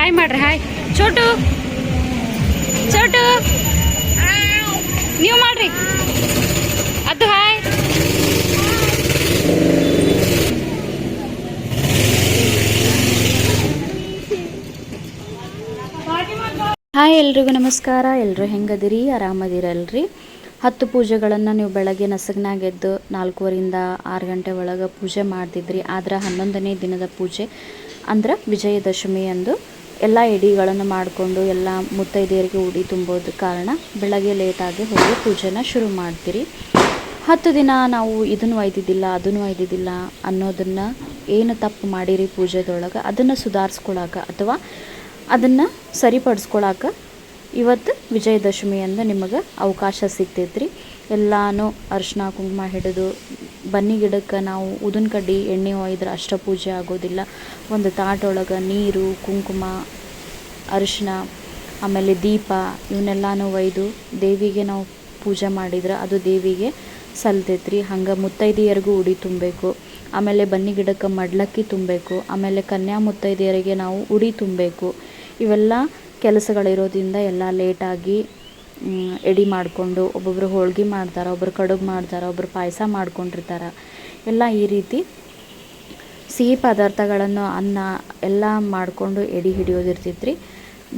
Hi ಮಾಡ್ರಿ, hi. Chotu Chotu. ನೀವು ಮಾಡ್ರಿ. ಅದು ಹಾಯ್. ಹಾಯ್ ಎಲ್ರಿಗೂ ನಮಸ್ಕಾರ. ಎಲ್ಲರೂ ಹೆಂಗದಿರಿ? ಆರಾಮದಿರಲ್ರಿ? ಹತ್ತು ಪೂಜೆಗಳನ್ನು ನೀವು ಬೆಳಗ್ಗೆ ನಸಗ್ನಾಗೆದ್ದು ನಾಲ್ಕೂವರಿಂದ ಆರು ಗಂಟೆ ಒಳಗೆ ಪೂಜೆ ಮಾಡ್ತಿದ್ರಿ ಆದ್ರೆ ಹನ್ನೊಂದನೇ ದಿನದ ಪೂಜೆ ಅಂದ್ರೆ ವಿಜಯದಶಮಿ ಅಂದು ಎಲ್ಲ ಎಡಿಗಳನ್ನು ಮಾಡಿಕೊಂಡು ಎಲ್ಲ ಮುತ್ತೈದೆಯರಿಗೆ ಉಡಿ ತುಂಬೋದು ಕಾರಣ ಬೆಳಗ್ಗೆ ಲೇಟಾಗಿ ಹೋಗಿ ಪೂಜೆನ ಶುರು ಮಾಡ್ತೀರಿ. ಹತ್ತು ದಿನ ನಾವು ಇದನ್ನು ಒಯ್ದಿದ್ದಿಲ್ಲ, ಅದನ್ನು ಒಯ್ದಿದ್ದಿಲ್ಲ ಅನ್ನೋದನ್ನು ಏನು ತಪ್ಪು ಮಾಡಿರಿ ಪೂಜೆದೊಳಗೆ? ಅದನ್ನು ಸುಧಾರಿಸ್ಕೊಳಕ ಅಥವಾ ಅದನ್ನು ಸರಿಪಡಿಸ್ಕೊಳಕ ಇವತ್ತು ವಿಜಯದಶಮಿ ಅಂದ ನಿಮಗೆ ಅವಕಾಶ ಸಿಗ್ತೈತ್ರಿ. ಎಲ್ಲಾನು ಅರಿಶಿನ, ಕುಂಕುಮ ಹಿಡಿದು ಬನ್ನಿ ಗಿಡಕ್ಕೆ ನಾವು ಉದನ್ ಕಡ್ಡಿ ಎಣ್ಣೆ ಒಯ್ದ್ರೆ ಅಷ್ಟ ಪೂಜೆ ಆಗೋದಿಲ್ಲ. ಒಂದು ತಾಟೊಳಗೆ ನೀರು, ಕುಂಕುಮ, ಅರಿಶಿನ, ಆಮೇಲೆ ದೀಪ ಇವನ್ನೆಲ್ಲನೂ ಒಯ್ದು ದೇವಿಗೆ ನಾವು ಪೂಜೆ ಮಾಡಿದ್ರೆ ಅದು ದೇವಿಗೆ ಸಲ್ತೈತ್ರಿ. ಹಂಗೆ ಮುತ್ತೈದೆಯರಿಗೂ ಉಡಿ ತುಂಬಬೇಕು. ಆಮೇಲೆ ಬನ್ನಿ ಗಿಡಕ್ಕೆ ಮಡ್ಲಕ್ಕಿ ತುಂಬಬೇಕು. ಆಮೇಲೆ ಕನ್ಯಾ ಮುತ್ತೈದೆಯರಿಗೆ ನಾವು ಉಡಿ ತುಂಬಬೇಕು. ಇವೆಲ್ಲ ಕೆಲಸಗಳಿರೋದ್ರಿಂದ ಎಲ್ಲ ಲೇಟಾಗಿ ಎಡೆ ಮಾಡಿಕೊಂಡು ಒಬ್ಬೊಬ್ಬರು ಹೋಳ್ಗೆ ಮಾಡ್ತಾರೆ ಒಬ್ಬರು ಕಡುಬು ಮಾಡ್ತಾರೆ ಒಬ್ಬರು ಪಾಯಸ ಮಾಡ್ಕೊಂಡಿರ್ತಾರೆ. ಎಲ್ಲ ಈ ರೀತಿ ಸಿಹಿ ಪದಾರ್ಥಗಳನ್ನು ಅನ್ನ ಎಲ್ಲ ಮಾಡಿಕೊಂಡು ಎಡೆ ಹಿಡಿಯೋದಿರ್ತೈತೆ ರೀ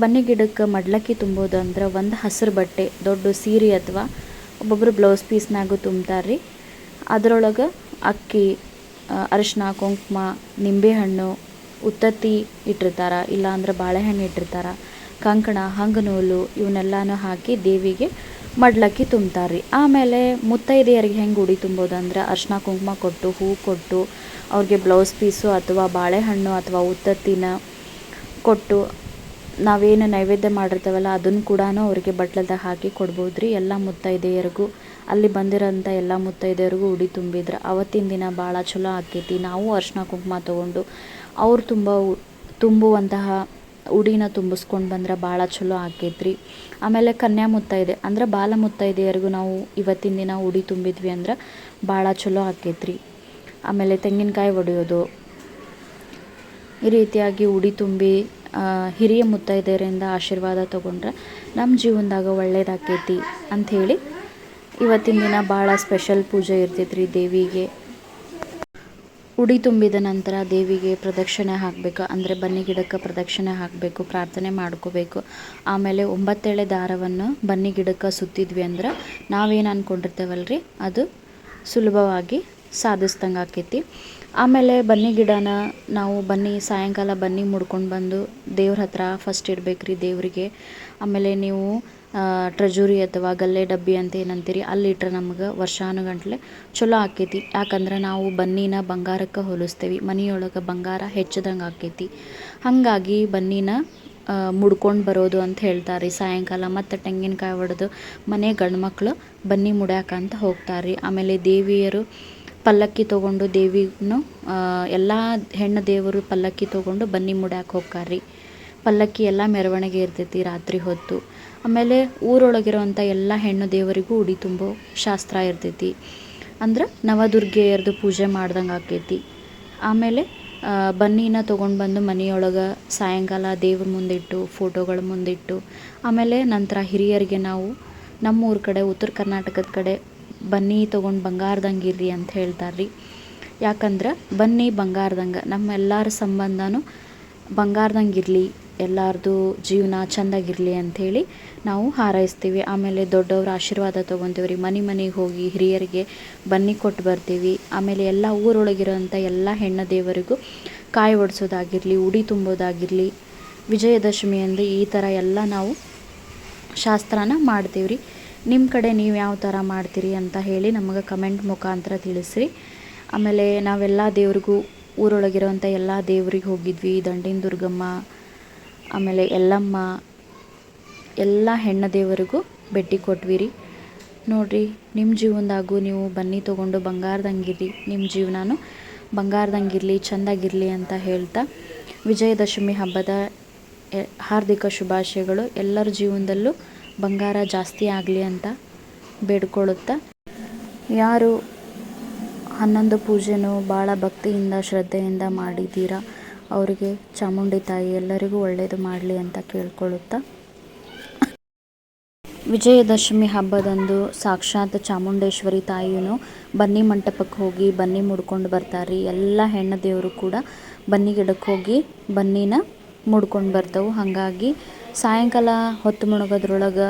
ಬನ್ನಿ ಗಿಡಕ್ಕೆ ಮಡ್ಲಕ್ಕಿ ತುಂಬೋದು ಅಂದ್ರೆ ಒಂದು ಹಸಿರು ಬಟ್ಟೆ, ದೊಡ್ಡ ಸೀರೆ ಅಥವಾ ಒಬ್ಬೊಬ್ಬರು ಬ್ಲೌಸ್ ಪೀಸ್ನಾಗೂ ತುಂಬ್ತಾರೆ ರೀ ಅದರೊಳಗೆ ಅಕ್ಕಿ ಅರಿಶಿನ ಕುಂಕುಮ, ನಿಂಬೆಹಣ್ಣು, ಉತ್ತತ್ತಿ ಇಟ್ಟಿರ್ತಾರೆ, ಇಲ್ಲಾಂದ್ರೆ ಬಾಳೆಹಣ್ಣು ಇಟ್ಟಿರ್ತಾರೆ. ಕಂಕಣ, ಹಂಗನೂಲು ಇವನ್ನೆಲ್ಲನೂ ಹಾಕಿ ದೇವಿಗೆ ಮಡ್ಲಕ್ಕಿ ತುಂಬ್ತಾರೆ. ರೀ ಆಮೇಲೆ ಮುತ್ತೈದೆಯರಿಗೆ ಹೆಂಗೆ ಉಡಿ ತುಂಬೋದು ಅಂದ್ರೆ ಅರ್ಶಿನ ಕುಂಕುಮ ಕೊಟ್ಟು, ಹೂ ಕೊಟ್ಟು, ಅವ್ರಿಗೆ ಬ್ಲೌಸ್ ಪೀಸು ಅಥವಾ ಬಾಳೆಹಣ್ಣು ಅಥವಾ ಉತ್ತತ್ತಿನ ಕೊಟ್ಟು ನಾವೇನು ನೈವೇದ್ಯ ಮಾಡಿರ್ತೇವಲ್ಲ ಅದನ್ನು ಕೂಡ ಅವರಿಗೆ ಬಟ್ಲದಾಗ ಹಾಕಿ ಕೊಡ್ಬೋದು ರೀ ಎಲ್ಲ ಮುತ್ತೈದೆಯರಿಗೂ, ಅಲ್ಲಿ ಬಂದಿರೋಂಥ ಎಲ್ಲ ಮುತ್ತೈದೆಯರಿಗೂ ಉಡಿ ತುಂಬಿದ್ರೆ ಅವತ್ತಿನ ದಿನ ಭಾಳ ಚಲೋ ಆಕೈತಿ. ನಾವು ಅರ್ಶಿನ ಕುಂಕುಮ ತೊಗೊಂಡು ಅವ್ರು ತುಂಬ ತುಂಬುವಂತಹ ಉಡಿನ ತುಂಬಿಸ್ಕೊಂಡು ಬಂದ್ರೆ ಭಾಳ ಚಲೋ ಆಕೈತ್ರಿ. ಆಮೇಲೆ ಕನ್ಯಾ ಮುತ್ತೈದೆ ಅಂದ್ರೆ ಬಾಲ ಮುತ್ತೈದೆಯರಿಗೂ ನಾವು ಇವತ್ತಿನ ದಿನ ಉಡಿ ತುಂಬಿದ್ವಿ ಅಂದ್ರೆ ಭಾಳ ಚಲೋ ಆಕೈತ್ರಿ. ಆಮೇಲೆ ತೆಂಗಿನಕಾಯಿ ಒಡೆಯೋದು. ಈ ರೀತಿಯಾಗಿ ಉಡಿ ತುಂಬಿ ಹಿರಿಯ ಮುತ್ತೈದೆಯರಿಂದ ಆಶೀರ್ವಾದ ತಗೊಂಡ್ರೆ ನಮ್ಮ ಜೀವನದಾಗ ಒಳ್ಳೇದಾಕೈತಿ ಅಂಥೇಳಿ ಇವತ್ತಿನ ದಿನ ಭಾಳ ಸ್ಪೆಷಲ್ ಪೂಜೆ ಇರ್ತೈತ್ರಿ ದೇವಿಗೆ. ಉಡಿ ತುಂಬಿದ ನಂತರ ದೇವಿಗೆ ಪ್ರದಕ್ಷಿಣೆ ಹಾಕಬೇಕು, ಅಂದರೆ ಬನ್ನಿ ಗಿಡಕ್ಕೆ ಪ್ರದಕ್ಷಿಣೆ ಹಾಕಬೇಕು, ಪ್ರಾರ್ಥನೆ ಮಾಡ್ಕೋಬೇಕು. ಆಮೇಲೆ ಒಂಬತ್ತೆಳೆ ದಾರವನ್ನು ಬನ್ನಿ ಗಿಡಕ್ಕೆ ಸುತ್ತಿದ್ವಿ ಅಂದ್ರೆ ನಾವೇನು ಅಂದ್ಕೊಂಡಿರ್ತೇವಲ್ಲ ರೀ ಅದು ಸುಲಭವಾಗಿ ಸಾಧಿಸ್ದಂಗೆ ಆಕೈತಿ. ಆಮೇಲೆ ಬನ್ನಿ ಗಿಡನ ನಾವು ಬನ್ನಿ, ಸಾಯಂಕಾಲ ಬನ್ನಿ ಮುಡ್ಕೊಂಡು ಬಂದು ದೇವ್ರ ಹತ್ರ ಫಸ್ಟ್ ಇಡ್ಬೇಕು ರೀ ದೇವರಿಗೆ. ಆಮೇಲೆ ನೀವು ಟ್ರೆಜುರಿ ಅಥವಾ ಗಲ್ಲೆ ಡಬ್ಬಿ ಅಂತ ಏನಂತೀರಿ, ಅಲ್ಲಿ ಇಟ್ರೆ ನಮ್ಗೆ ವರ್ಷಾನುಗಟ್ಲೆ ಚಲೋ ಆಕೈತಿ ಯಾಕಂದ್ರೆ ನಾವು ಬನ್ನಿನ ಬಂಗಾರಕ್ಕೆ ಹೋಲಿಸ್ತೀವಿ, ಮನೆಯೊಳಗೆ ಬಂಗಾರ ಹೆಚ್ಚದಂಗೆ ಆಕೈತಿ ಹಾಗಾಗಿ ಬನ್ನಿನ ಮುಡ್ಕೊಂಡು ಬರೋದು ಅಂತ ಹೇಳ್ತಾರೆ ಸಾಯಂಕಾಲ ಮತ್ತು ತೆಂಗಿನಕಾಯಿ ಒಡೆದು ಮನೆ ಗಂಡ್ಮಕ್ಳು ಬನ್ನಿ ಮುಡ್ಯಾಕ ಅಂತ ಹೋಗ್ತಾರೆ ರೀ ಆಮೇಲೆ ದೇವಿಯರು ಪಲ್ಲಕ್ಕಿ ತೊಗೊಂಡು ದೇವಿನೂ ಎಲ್ಲ ಹೆಣ್ಣು ದೇವರು ಪಲ್ಲಕ್ಕಿ ತೊಗೊಂಡು ಬನ್ನಿ ಮುಡ್ಯಾಕ ಹೋಗ್ತಾರೆ ರೀ ಪಲ್ಲಕ್ಕಿ ಎಲ್ಲ ಮೆರವಣಿಗೆ ಇರ್ತೈತಿ ರಾತ್ರಿ ಹೊತ್ತು. ಆಮೇಲೆ ಊರೊಳಗಿರೋವಂಥ ಎಲ್ಲ ಹೆಣ್ಣು ದೇವರಿಗೂ ಉಡಿ ತುಂಬೋ ಶಾಸ್ತ್ರ ಇರ್ತೈತಿ. ಅಂದ್ರೆ ನವದುರ್ಗೆಯರ್ದು ಪೂಜೆ ಮಾಡ್ದಂಗೆ ಆಕೈತಿ. ಆಮೇಲೆ ಬನ್ನಿನ ತೊಗೊಂಡು ಬಂದು ಮನೆಯೊಳಗೆ ಸಾಯಂಕಾಲ ದೇವ್ರ ಮುಂದಿಟ್ಟು, ಫೋಟೋಗಳ ಮುಂದಿಟ್ಟು, ಆಮೇಲೆ ನಂತರ ಹಿರಿಯರಿಗೆ ನಾವು ನಮ್ಮೂರ ಕಡೆ, ಉತ್ತರ ಕರ್ನಾಟಕದ ಕಡೆ ಬನ್ನಿ ತೊಗೊಂಡು ಬಂಗಾರದಂಗೆ ಇರ್ರಿ ಅಂತ ಹೇಳ್ತಾರೆ ರೀ ಯಾಕಂದ್ರೆ ಬನ್ನಿ ಬಂಗಾರದಂಗೆ ನಮ್ಮೆಲ್ಲರ ಸಂಬಂಧನೂ ಬಂಗಾರದಂಗೆ ಇರಲಿ ಎಲ್ಲರದು ಜೀವನ ಚೆಂದಾಗಿರಲಿ ಅಂಥೇಳಿ ನಾವು ಹಾರೈಸ್ತೀವಿ. ಆಮೇಲೆ ದೊಡ್ಡವ್ರ ಆಶೀರ್ವಾದ ತೊಗೊತೀವಿ ಮನೆ ಮನೆಗೆ ಹೋಗಿ ಹಿರಿಯರಿಗೆ ಬನ್ನಿ ಕೊಟ್ಟು ಬರ್ತೀವಿ. ಆಮೇಲೆ ಎಲ್ಲ ಊರೊಳಗಿರೋಂಥ ಎಲ್ಲ ಹೆಣ್ಣು ದೇವರಿಗೂ ಕಾಯಿ ಒಡಿಸೋದಾಗಿರಲಿ, ಉಡಿ ತುಂಬೋದಾಗಿರಲಿ, ವಿಜಯದಶಮಿ ಅಂದರೆ ಈ ಥರ ಎಲ್ಲ ನಾವು ಶಾಸ್ತ್ರನ ಮಾಡ್ತೀವಿ ನಿಮ್ಮ ಕಡೆ ನೀವು ಯಾವ ಥರ ಮಾಡ್ತೀರಿ ಅಂತ ಹೇಳಿ ನಮಗೆ ಕಮೆಂಟ್ ಮುಖಾಂತರ ತಿಳಿಸ್ರಿ. ಆಮೇಲೆ ನಾವೆಲ್ಲ ದೇವ್ರಿಗೂ ಊರೊಳಗಿರೋಂಥ ಎಲ್ಲ ದೇವ್ರಿಗೆ ಹೋಗಿದ್ವಿ. ದಂಡಿನ ದುರ್ಗಮ್ಮ ಆಮೇಲೆ ಎಲ್ಲಮ್ಮ, ಎಲ್ಲ ಹೆಣ್ಣು ದೇವರಿಗೂ ಭೇಟಿ ಕೊಟ್ವಿ ರೀ ನೋಡಿರಿ ನಿಮ್ಮ ಜೀವನದಾಗೂ ನೀವು ಬನ್ನಿ ತೊಗೊಂಡು ಬಂಗಾರದಂಗಿರಿ ನಿಮ್ಮ ಜೀವನನೂ ಬಂಗಾರದಂಗಿರಲಿ ಚೆಂದಾಗಿರಲಿ ಅಂತ ಹೇಳ್ತಾ ವಿಜಯದಶಮಿ ಹಬ್ಬದ ಹಾರ್ದಿಕ ಶುಭಾಶಯಗಳು. ಎಲ್ಲರ ಜೀವನದಲ್ಲೂ ಬಂಗಾರ ಜಾಸ್ತಿ ಆಗಲಿ ಅಂತ ಬೇಡ್ಕೊಳ್ಳುತ್ತಾ ಯಾರು ಹನ್ನೊಂದು ಪೂಜೆನೂ ಭಾಳ ಭಕ್ತಿಯಿಂದ, ಶ್ರದ್ಧೆಯಿಂದ ಮಾಡಿದ್ದೀರಾ? ಅವರಿಗೆ ಚಾಮುಂಡಿ ತಾಯಿ ಎಲ್ಲರಿಗೂ ಒಳ್ಳೆಯದು ಮಾಡಲಿ ಅಂತ ಕೇಳ್ಕೊಳ್ಳುತ್ತಾ? ವಿಜಯದಶಮಿ ಹಬ್ಬದಂದು ಸಾಕ್ಷಾತ್ ಚಾಮುಂಡೇಶ್ವರಿ ತಾಯಿಯೂ ಬನ್ನಿ ಮಂಟಪಕ್ಕೆ ಹೋಗಿ ಬನ್ನಿ ಮುಡ್ಕೊಂಡು ಬರ್ತಾರೆ ಎಲ್ಲ ಹೆಣ್ಣು ದೇವರು ಕೂಡ ಬನ್ನಿ ಗಿಡಕ್ಕೆ ಹೋಗಿ ಬನ್ನಿನ ಮುಡ್ಕೊಂಡು ಬರ್ತವೆ. ಹಾಗಾಗಿ ಸಾಯಂಕಾಲ ಹೊತ್ತು ಮುಣಗೋದ್ರೊಳಗೆ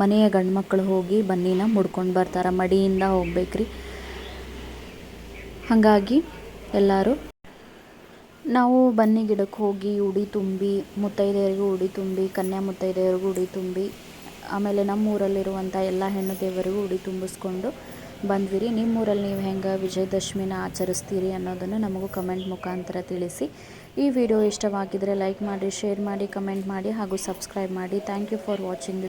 ಮನೆಯ ಗಂಡು ಮಕ್ಕಳು ಹೋಗಿ ಬನ್ನಿನ ಮುಡ್ಕೊಂಡು ಬರ್ತಾರೆ. ಮಡಿಯಿಂದ ಹೋಗ್ಬೇಕ್ರಿ. ಹಾಗಾಗಿ ಎಲ್ಲರೂ ನಾವು ಬನ್ನಿ ಗಿಡಕ್ಕೆ ಹೋಗಿ, ಉಡಿ ತುಂಬಿ, ಮುತ್ತೈದೆಯರಿಗೂ ಉಡಿ ತುಂಬಿ, ಕನ್ಯಾ ಮುತ್ತೈದೆಯರಿಗೂ ಉಡಿ ತುಂಬಿ, ಆಮೇಲೆ ನಮ್ಮ ಊರಲ್ಲಿರುವಂಥ ಎಲ್ಲ ಹೆಣ್ಣು ದೇವರಿಗೂ ಉಡಿ ತುಂಬಿಸ್ಕೊಂಡು ಬಂದ್ವಿ ನಿಮ್ಮೂರಲ್ಲಿ ನೀವು ಹೆಂಗೆ ವಿಜಯದಶಮಿನ ಆಚರಿಸ್ತೀರಿ ಅನ್ನೋದನ್ನು ನಮಗೂ ಕಮೆಂಟ್ ಮುಖಾಂತರ ತಿಳಿಸಿ. ಈ ವಿಡಿಯೋ ಇಷ್ಟವಾಗಿದ್ದರೆ ಲೈಕ್ ಮಾಡಿ, ಶೇರ್ ಮಾಡಿ, ಕಮೆಂಟ್ ಮಾಡಿ ಹಾಗೂ ಸಬ್ಸ್ಕ್ರೈಬ್ ಮಾಡಿ. Thank you for watching.